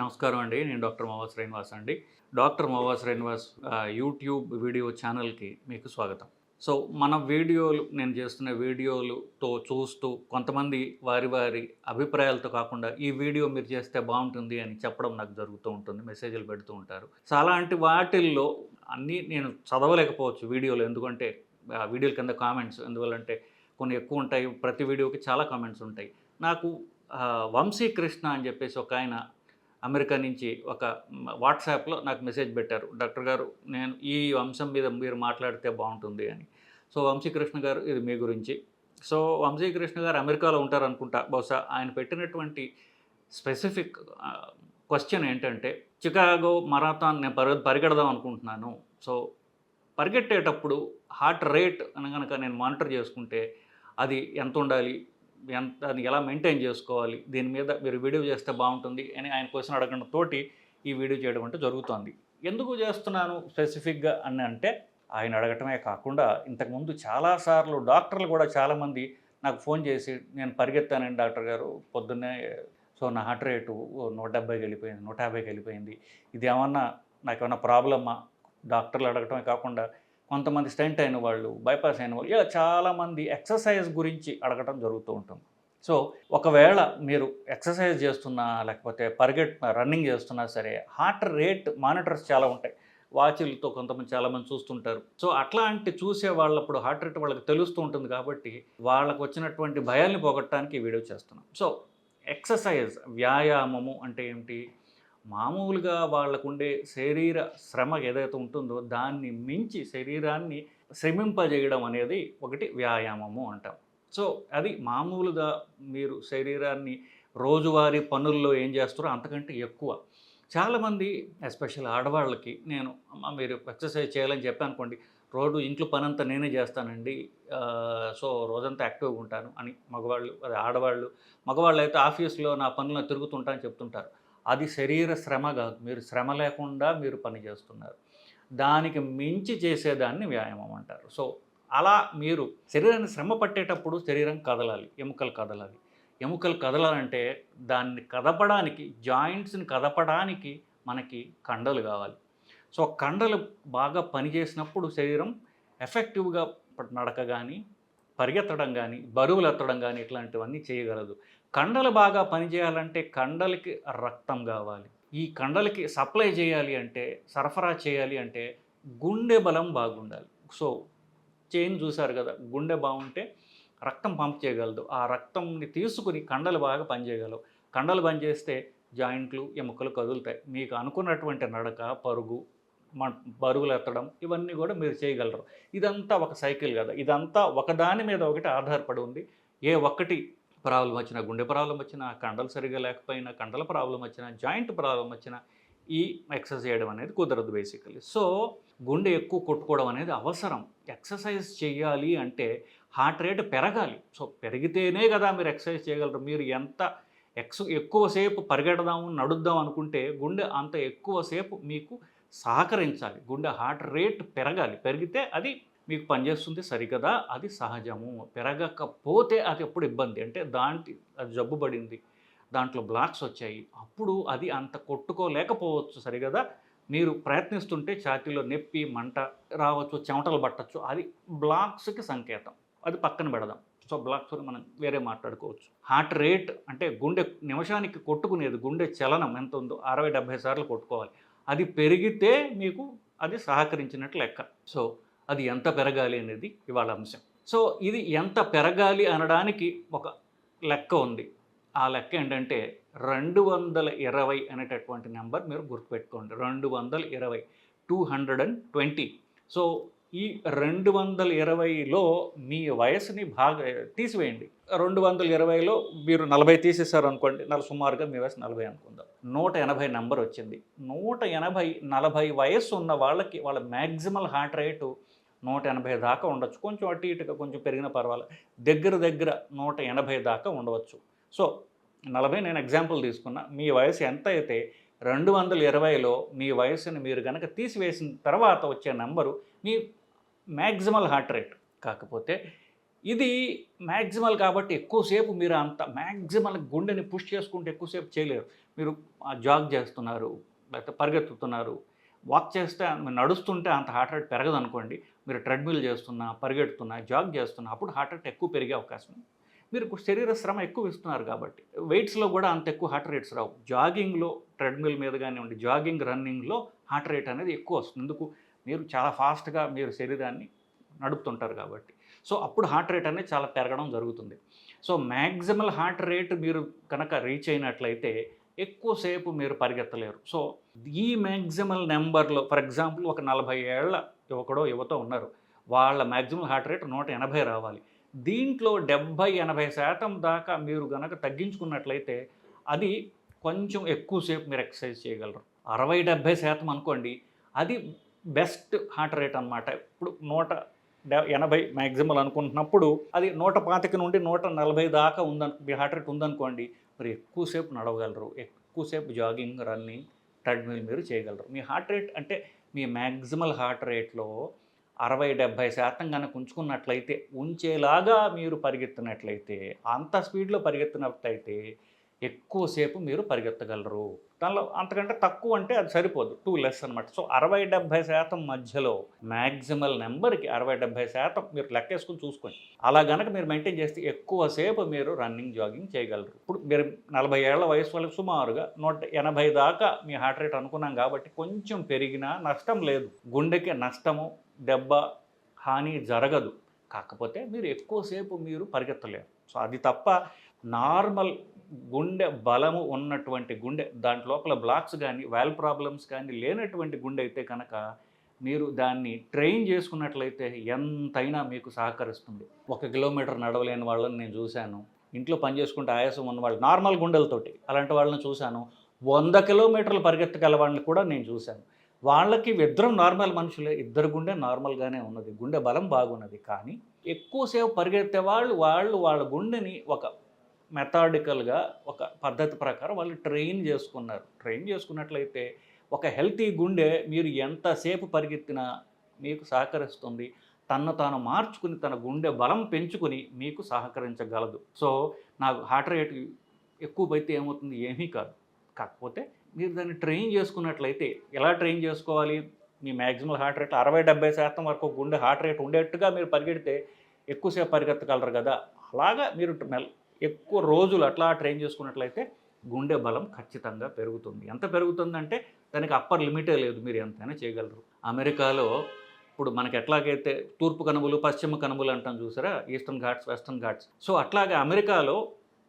నమస్కారం అండి. నేను డాక్టర్ మోవా శ్రీనివాస్ అండి. Doctor Mova Srinivas YouTube video ఛానల్కి మీకు స్వాగతం. సో మన వీడియోలు నేను చేస్తున్న వీడియోలుతో చూస్తూ కొంతమంది వారి వారి అభిప్రాయాలతో కాకుండా ఈ వీడియో మీరు చేస్తే బాగుంటుంది అని చెప్పడం నాకు జరుగుతూ ఉంటుంది మెసేజ్లు పెడుతూ ఉంటారు. సో అలాంటి వాటిల్లో అన్నీ నేను చదవలేకపోవచ్చు వీడియోలు. ఎందుకంటే ఆ వీడియోల కింద కామెంట్స్ ఎందువల్లంటే కొన్ని ఎక్కువ ఉంటాయి. ప్రతి వీడియోకి చాలా కామెంట్స్ ఉంటాయి. నాకు వంశీకృష్ణ వంశీ కృష్ణ అని చెప్పేసి ఒక ఆయన అమెరికా నుంచి ఒక వాట్సాప్లో నాకు మెసేజ్ పెట్టారు. డాక్టర్ గారు నేను ఈ అంశం మీద మీరు మాట్లాడితే బాగుంటుంది అని. సో వంశీకృష్ణ గారు ఇది మీ గురించి. సో వంశీకృష్ణ గారు అమెరికాలో ఉంటారనుకుంటా. బహుశా ఆయన పెట్టినటువంటి స్పెసిఫిక్ క్వశ్చన్ ఏంటంటే చికాగో మరాథాన్ నేను పరి పరిగెడదాం అనుకుంటున్నాను. సో పరిగెట్టేటప్పుడు హార్ట్ రేట్ అని కనుక నేను మానిటర్ చేసుకుంటే అది ఎంత ఉండాలి? ఎంత అది ఎలా మెయింటైన్ చేసుకోవాలి దీని మీద మీరు వీడియో చేస్తే బాగుంటుంది అని ఆయన క్వశ్చన్ అడగడం తోటి ఈ వీడియో చేయడం అంటే జరుగుతోంది. ఎందుకు చేస్తున్నాను స్పెసిఫిక్గా అని అంటే ఆయన అడగటమే కాకుండా ఇంతకుముందు చాలాసార్లు డాక్టర్లు కూడా చాలామంది నాకు ఫోన్ చేసి నేను పరిగెత్తానండి డాక్టర్ గారు పొద్దున్నే సో నా హార్ట్ రేటు నూట డెబ్బైకి వెళ్ళిపోయింది నూట యాభైకి వెళ్ళిపోయింది. ఇది ఏమన్నా నాకు ఏమన్నా ప్రాబ్లమా డాక్టర్లు అడగటమే కాకుండా కొంతమంది స్టెంట్ అయిన వాళ్ళు బైపాస్ అయిన వాళ్ళు ఇలా చాలామంది ఎక్సర్సైజ్ గురించి అడగటం జరుగుతూ ఉంటుంది. సో ఒకవేళ మీరు ఎక్సర్సైజ్ చేస్తున్నా లేకపోతే పరిగెట్ రన్నింగ్ చేస్తున్నా సరే హార్ట్ రేట్ మానిటర్స్ చాలా ఉంటాయి. వాచ్లతో కొంతమంది చాలామంది చూస్తుంటారు. సో అట్లాంటి చూసే వాళ్ళప్పుడు హార్ట్ రేట్ వాళ్ళకి తెలుస్తూ ఉంటుంది కాబట్టి వాళ్ళకు వచ్చినటువంటి భయాల్ని పోగొట్టడానికి ఈ వీడియో చేస్తున్నాం. సో ఎక్సర్సైజ్ వ్యాయామము అంటే ఏమిటి? మామూలుగా వాళ్ళకుండే శరీర శ్రమ ఏదైతే ఉంటుందో దాన్ని మించి శరీరాన్ని శ్రమింపజేయడం అనేది ఒకటి వ్యాయామము అంటాం. సో అది మామూలుగా మీరు శరీరాన్ని రోజువారీ పనుల్లో ఏం చేస్తారో అంతకంటే ఎక్కువ. చాలామంది ఎస్పెషల్ ఆడవాళ్ళకి నేను అమ్మ మీరు ఎక్సర్సైజ్ చేయాలని చెప్పాను అనుకోండి రోడ్డు ఇంట్లో పనంతా నేనే చేస్తానండి సో రోజంతా యాక్టివ్గా ఉంటాను అని మగవాళ్ళు అదే ఆడవాళ్ళు మగవాళ్ళు అయితే ఆఫీస్లో నా పనులను తిరుగుతుంటా అని చెప్తుంటారు. అది శరీర శ్రమ కాదు. మీరు శ్రమ లేకుండా మీరు పని చేస్తున్నారు. దానికి మించి చేసేదాన్ని వ్యాయామం అంటారు. సో అలా మీరు శరీరాన్ని శ్రమ పట్టేటప్పుడు శరీరం కదలాలి. ఎముకలు కదలాలి. ఎముకలు కదలాలంటే దాన్ని కదపడానికి జాయింట్స్ని కదపడానికి మనకి కండలు కావాలి. సో కండలు బాగా పనిచేసినప్పుడు శరీరం ఎఫెక్టివ్గా నడక కానీ పరిగెత్తడం కానీ బరువులు ఎత్తడం కానీ ఇట్లాంటివన్నీ చేయగలదు. కండలు బాగా పనిచేయాలంటే కండలకి రక్తం కావాలి. ఈ కండలకి సప్లై చేయాలి అంటే సరఫరా చేయాలి అంటే గుండె బలం బాగుండాలి. సో చైన్ చూశారు కదా గుండె బాగుంటే రక్తం పంప్ చేయగలదు. ఆ రక్తంని తీసుకుని కండలు బాగా పనిచేయగలవు. కండలు పనిచేస్తే జాయింట్లు ఎముకలు కదులుతాయి. మీకు అనుకున్నటువంటి నడక పరుగు బరువులు ఎత్తడం ఇవన్నీ కూడా మీరు చేయగలరు. ఇదంతా ఒక సైకిల్ కదా. ఇదంతా ఒకదాని మీద ఒకటి ఆధారపడి ఉంది. ఏ ఒక్కటి ప్రాబ్లం వచ్చినా గుండె ప్రాబ్లం వచ్చినా కండలు సరిగా లేకపోయినా కండల ప్రాబ్లం వచ్చినా జాయింట్ ప్రాబ్లం వచ్చినా ఈ ఎక్సర్సైజ్ చేయడం అనేది కుదరదు బేసికలీ సో గుండె ఎక్కువ కొట్టుకోవడం అనేది అవసరం. ఎక్సర్సైజ్ చేయాలి అంటే హార్ట్ రేట్ పెరగాలి. సో పెరిగితేనే కదా మీరు ఎక్సర్సైజ్ చేయగలరు. మీరు ఎంత ఎక్స్ ఎక్కువసేపు పరిగెడదాము నడుద్దాం అనుకుంటే గుండె అంత ఎక్కువసేపు మీకు సహకరించాలి. గుండె హార్ట్ రేట్ పెరగాలి. పెరిగితే అది మీకు పనిచేస్తుంది సరికదా అది సహజము. పెరగకపోతే అది ఎప్పుడు ఇబ్బంది. అంటే దాంట్లో అది జబ్బు పడింది దాంట్లో బ్లాక్స్ వచ్చాయి అప్పుడు అది అంత కొట్టుకోలేకపోవచ్చు సరిగదా? మీరు ప్రయత్నిస్తుంటే ఛాతీలో నొప్పి మంట రావచ్చు చెమటలు పట్టచ్చు. అది బ్లాక్స్కి సంకేతం. అది పక్కన పెడదాం. సో బ్లాక్స్ మనం వేరే మాట్లాడుకోవచ్చు. హార్ట్ రేట్ అంటే గుండె నిమిషానికి కొట్టుకునేది గుండె చలనం ఎంత ఉందో అరవై డెబ్బై సార్లు కొట్టుకోవాలి. అది పెరిగితే మీకు అది సహకరించినట్లు లెక్క. సో అది ఎంత పెరగాలి అనేది ఇవాళ అంశం. సో ఇది ఎంత పెరగాలి అనడానికి ఒక లెక్క ఉంది. ఆ లెక్క ఏంటంటే రెండు వందల ఇరవై అనేటటువంటి నెంబర్ మీరు గుర్తుపెట్టుకోండి. రెండు వందల ఇరవై two hundred and twenty. So ఈ రెండు వందల ఇరవైలో మీ వయసుని బాగా తీసివేయండి. రెండు వందల ఇరవైలో మీరు నలభై తీసేశారు అనుకోండి నల సుమారుగా మీ వయసు నలభై అనుకుందాం. నూట ఎనభై నెంబర్ వచ్చింది. నూట ఎనభై నలభై వయస్సు ఉన్న వాళ్ళకి వాళ్ళ మ్యాక్సిమల్ హార్ట్ రేటు నూట ఎనభై దాకా ఉండొచ్చు. కొంచెం అటు ఇటుగా కొంచెం పెరిగిన పర్వాలేదు దగ్గర దగ్గర నూట ఎనభై దాకా ఉండవచ్చు. సో నలభై నేను ఎగ్జాంపుల్ తీసుకున్నా. మీ వయసు ఎంత అయితే రెండు వందల ఇరవైలో మీ వయసుని మీరు కనుక తీసివేసిన తర్వాత వచ్చే నెంబరు మీ మ్యాక్సిమల్ హార్ట్ రేట్. కాకపోతే ఇది మ్యాక్సిమల్ కాబట్టి ఎక్కువసేపు మీరు అంత మ్యాక్సిమల్ గుండెని పుష్ చేసుకుంటే ఎక్కువసేపు చేయలేరు. మీరు జాగ్ చేస్తున్నారు లేకపోతే పరిగెత్తుతున్నారు వాక్ చేస్తే మీరు నడుస్తుంటే అంత హార్ట్ రేట్ పెరగదు అనుకోండి మీరు ట్రెడ్మిల్ చేస్తున్నా పరిగెడుతున్నా జాగ్ చేస్తున్నా అప్పుడు హార్ట్ రేట్ ఎక్కువ పెరిగే అవకాశం ఉంది. మీరు శరీర శ్రమ ఎక్కువ ఇస్తున్నారు కాబట్టి వెయిట్స్లో కూడా అంత ఎక్కువ హార్ట్ రేట్స్ రావు. జాగింగ్లో ట్రెడ్మిల్ మీద కానివ్వండి జాగింగ్ రన్నింగ్లో హార్ట్ రేట్ అనేది ఎక్కువ వస్తుంది. ఎందుకు? మీరు చాలా ఫాస్ట్గా మీరు శరీరాన్ని నడుపుతుంటారు కాబట్టి. సో అప్పుడు హార్ట్ రేట్ అనేది చాలా పెరగడం జరుగుతుంది. సో మ్యాక్సిమల్ హార్ట్ రేట్ మీరు కనుక రీచ్ అయినట్లయితే ఎక్కువసేపు మీరు పరిగెత్తలేరు. సో ఈ మ్యాక్సిమల్ నెంబర్లో ఫర్ ఎగ్జాంపుల్ ఒక నలభై ఏళ్ళ యువకుడో యువత ఉన్నారు. వాళ్ళ మ్యాక్సిమల్ హార్ట్ రేట్ నూట ఎనభై రావాలి. దీంట్లో డెబ్భై ఎనభై శాతం దాకా మీరు గనక తగ్గించుకున్నట్లయితే అది కొంచెం ఎక్కువసేపు మీరు ఎక్సర్సైజ్ చేయగలరు. అరవై డెబ్భై శాతం అనుకోండి అది బెస్ట్ హార్ట్ రేట్ అనమాట ఇప్పుడు నూట ఎనభై మ్యాక్సిమల్ అనుకుంటున్నప్పుడు అది నూట పాతిక నుండి నూట నలభై దాకా ఉందను మీ హార్ట్ రేట్ ఉందనుకోండి మరి ఎక్కువసేపు నడవగలరు ఎక్కువసేపు జాగింగ్ రన్నింగ్ ట్రెడ్మిల్ మీరు చేయగలరు. మీ హార్ట్ రేట్ అంటే మీ మ్యాక్సిమల్ హార్ట్ రేట్లో అరవై డెబ్భై శాతం కనుక ఉంచుకున్నట్లయితే ఉంచేలాగా మీరు పరిగెత్తినట్లయితే అంత స్పీడ్లో పరిగెత్తినట్లయితే ఎక్కువసేపు మీరు పరిగెత్తగలరు. దానిలో అంతకంటే తక్కువ అంటే అది సరిపోదు. టూ లెస్ అనమాట సో అరవై డెబ్బై శాతం మధ్యలో మ్యాక్సిమల్ నెంబర్కి అరవై డెబ్బై శాతం మీరు లెక్కేసుకుని చూసుకోండి. అలా గనక మీరు మెయింటైన్ చేస్తే ఎక్కువసేపు మీరు రన్నింగ్ జాగింగ్ చేయగలరు. ఇప్పుడు మీరు నలభై ఏళ్ళ వయసు వాళ్ళకి సుమారుగా నూట ఎనభై దాకా మీ హార్ట్ రేట్ అనుకున్నాం కాబట్టి కొంచెం పెరిగినా నష్టం లేదు. గుండెకి నష్టము దెబ్బ హాని జరగదు. కాకపోతే మీరు ఎక్కువసేపు మీరు పరిగెత్తలేరు. సో అది తప్ప నార్మల్ గుండె బలము ఉన్నటువంటి గుండె దాంట్ లోపల బ్లాక్స్ కానీ వాల్ ప్రాబ్లమ్స్ కానీ లేనటువంటి గుండె అయితే కనుక మీరు దాన్ని ట్రైన్ చేసుకున్నట్లయితే ఎంతైనా మీకు సహకరిస్తుంది. ఒక కిలోమీటర్ నడవలేని వాళ్ళని నేను చూశాను. ఇంట్లో పని చేసుకుంటే ఆయాసం ఉన్న వాళ్ళు నార్మల్ గుండెలతోటి అలాంటి వాళ్ళని చూశాను. వంద కిలోమీటర్లు పరిగెత్తగల వాళ్ళని కూడా నేను చూశాను. వాళ్ళకి ఇద్దరం నార్మల్ మనుషులే ఇద్దరు గుండె నార్మల్గానే ఉన్నది. గుండె బలం బాగున్నది. కానీ ఎక్కువసేపు పరిగెత్తే వాళ్ళు వాళ్ళు వాళ్ళ గుండెని ఒక మెథాడికల్గా ఒక పద్ధతి ప్రకారం వాళ్ళు ట్రైన్ చేసుకున్నారు. ట్రైన్ చేసుకున్నట్లయితే ఒక హెల్తీ గుండె మీరు ఎంతసేపు పరిగెత్తినా మీకు సహకరిస్తుంది. తన్ను తాను మార్చుకుని తన గుండె బలం పెంచుకుని మీకు సహకరించగలదు. సో నాకు హార్ట్ రేట్ ఎక్కువ పోతే ఏమవుతుంది? ఏమీ కాదు. కాకపోతే మీరు దాన్ని ట్రైన్ చేసుకున్నట్లయితే ఎలా ట్రైన్ చేసుకోవాలి? మీ మ్యాక్సిమం హార్ట్ రేట్ అరవై డెబ్బై శాతం వరకు గుండె హార్ట్ రేట్ ఉండేట్టుగా మీరు పరిగెడితే ఎక్కువసేపు పరిగెత్తగలరు కదా. అలాగా మీరు మెల్ ఎక్కువ రోజులు అట్లా ట్రైన్ చేసుకున్నట్లయితే గుండె బలం ఖచ్చితంగా పెరుగుతుంది. ఎంత పెరుగుతుందంటే దానికి అప్పర్ లిమిటే లేదు మీరు ఎంతైనా చేయగలరు. అమెరికాలో ఇప్పుడు మనకి ఎట్లాగైతే తూర్పు కనుమలు పశ్చిమ కనుమలు అంటాం చూసారా? Eastern ghats western ghats. So అట్లాగే అమెరికాలో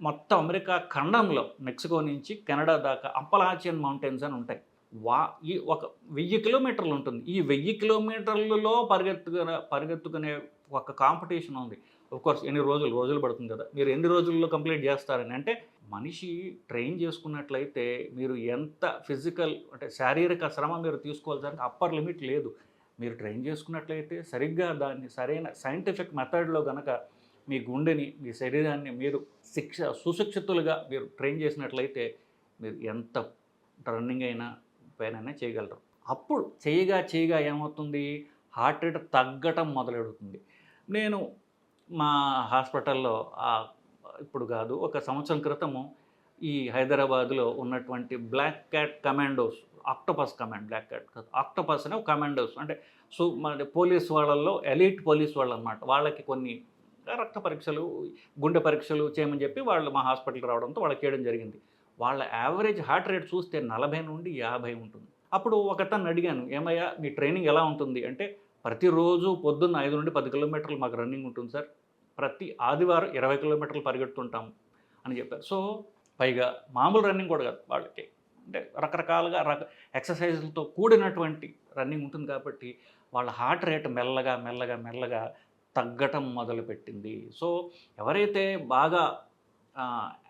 మొత్తం అమెరికా ఖండంలో మెక్సికో నుంచి కెనడా దాకా అంపలాచియన్ మౌంటైన్స్ అని ఉంటాయి. వా ఈ ఒక వెయ్యి కిలోమీటర్లు ఉంటుంది. ఈ వెయ్యి కిలోమీటర్లలో పరిగెత్తుకునే పరిగెత్తుకునే ఒక కాంపిటీషన్ ఉంది. కోర్స్ ఎన్ని రోజులు రోజులు పడుతుంది కదా. మీరు ఎన్ని రోజుల్లో కంప్లీట్ చేస్తారని. అంటే మనిషి ట్రైన్ చేసుకున్నట్లయితే మీరు ఎంత ఫిజికల్ అంటే శారీరక శ్రమ మీరు తీసుకోవాల్సిన అప్పర్ లిమిట్ లేదు. మీరు ట్రైన్ చేసుకున్నట్లయితే సరిగ్గా దాన్ని సరైన సైంటిఫిక్ మెథడ్లో కనుక మీ గుండెని మీ శరీరాన్ని మీరు శిక్ష సుశిక్షితులుగా మీరు ట్రైన్ చేసినట్లయితే మీరు ఎంత రన్నింగ్ అయినా పైన చేయగలరు. అప్పుడు చేయగా చేయగా ఏమవుతుంది? హార్ట్ రేట్ తగ్గటం మొదలెడుతుంది. నేను మా హాస్పిటల్లో ఇప్పుడు కాదు ఒక సంవత్సరం క్రితము ఈ హైదరాబాద్లో ఉన్నటువంటి black cat commandos octopus command black cat octopus అనే కమాండోస్. అంటే సో మన పోలీస్ వాళ్ళల్లో ఎలీట్ పోలీస్ వాళ్ళు అనమాట వాళ్ళకి కొన్ని రక్త పరీక్షలు గుండె పరీక్షలు చేయమని చెప్పి వాళ్ళు మా హాస్పిటల్కి రావడంతో వాళ్ళకి చేయడం జరిగింది. వాళ్ళ యావరేజ్ హార్ట్ రేట్ చూస్తే నలభై నుండి యాభై ఉంటుంది. అప్పుడు ఒకతను అడిగాను ఏమయ్యా మీ ట్రైనింగ్ ఎలా ఉంటుంది? అంటే ప్రతిరోజు పొద్దున్న ఐదు నుండి పది కిలోమీటర్లు మాకు రన్నింగ్ ఉంటుంది సార్. ప్రతి ఆదివారం ఇరవై కిలోమీటర్లు పరిగెడుతుంటాం అని చెప్పారు. సో పైగా మామూలు రన్నింగ్ కూడా కాదు వాళ్ళకి. అంటే రకరకాలుగా రక ఎక్సర్సైజులతో కూడినటువంటి రన్నింగ్ ఉంటుంది కాబట్టి వాళ్ళ హార్ట్ రేట్ మెల్లగా మెల్లగా మెల్లగా తగ్గటం మొదలుపెట్టింది. సో ఎవరైతే బాగా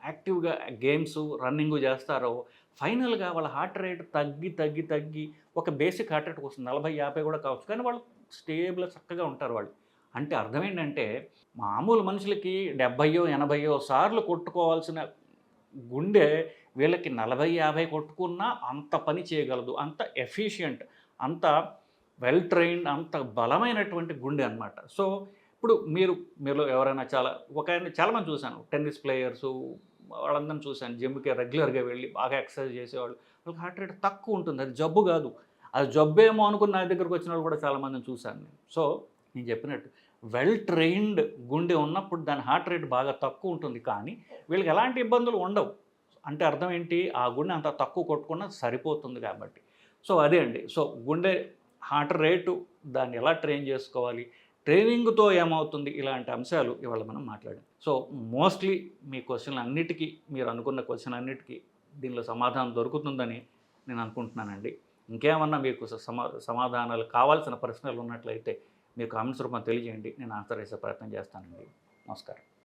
యాక్టివ్గా గేమ్స్ రన్నింగ్ చేస్తారో ఫైనల్గా వాళ్ళ హార్ట్ రేట్ తగ్గి తగ్గి తగ్గి ఒక బేసిక్ హార్ట్ అటాక్ వస్తుంది. నలభై యాభై కూడా కావచ్చు. కానీ వాళ్ళు స్టేబుల్ చక్కగా ఉంటారు వాళ్ళు. అంటే అర్థం ఏంటంటే మామూలు మనుషులకి డెబ్భయో ఎనభయో సార్లు కొట్టుకోవాల్సిన గుండె వీళ్ళకి నలభై యాభై కొట్టుకున్నా అంత పని చేయగలదు. అంత ఎఫిషియంట్ అంత వెల్ ట్రైన్డ్ అంత బలమైనటువంటి గుండె అనమాట సో ఇప్పుడు మీరు మీలో ఎవరైనా చాలా ఒక ఆయన చాలామంది చూశాను. టెన్నిస్ ప్లేయర్స్ వాళ్ళందరిని చూశాను. జిమ్కి రెగ్యులర్గా వెళ్ళి బాగా ఎక్సర్సైజ్ చేసేవాళ్ళు. వాళ్ళకి హార్ట్ రేట్ తక్కువ ఉంటుంది. అది జబ్బు కాదు. అది జబ్బేమో అనుకుని నా దగ్గరకు వచ్చిన వాళ్ళు కూడా చాలామందిని చూశాను నేను. సో నేను చెప్పినట్టు వెల్ ట్రైన్డ్ గుండె ఉన్నప్పుడు దాని హార్ట్ రేట్ బాగా తక్కువ ఉంటుంది కానీ వీళ్ళకి ఎలాంటి ఇబ్బందులు ఉండవు. అంటే అర్థం ఏంటి? ఆ గుండె అంత తక్కువ కొట్టుకున్నా సరిపోతుంది కాబట్టి. సో అదే అండి. సో గుండె హార్ట్ రేటు దాన్ని ఎలా ట్రైన్ చేసుకోవాలి? ట్రైనింగ్తో ఏమవుతుంది? ఇలాంటి అంశాలు ఇవాళ మనం మాట్లాడాం. సో మోస్ట్లీ మీ క్వశ్చన్లు అన్నిటికీ మీరు అనుకున్న క్వశ్చన్ అన్నిటికీ దీనిలో సమాధానం దొరుకుతుందని నేను అనుకుంటున్నానండి. ఇంకేమన్నా మీకు సమా సమాధానాలు కావాల్సిన ప్రశ్నలు ఉన్నట్లయితే మీకు కామెంట్స్ రూపంలో తెలియజేయండి. నేను ఆన్సర్ చేసే ప్రయత్నం చేస్తానండి. నమస్కారం.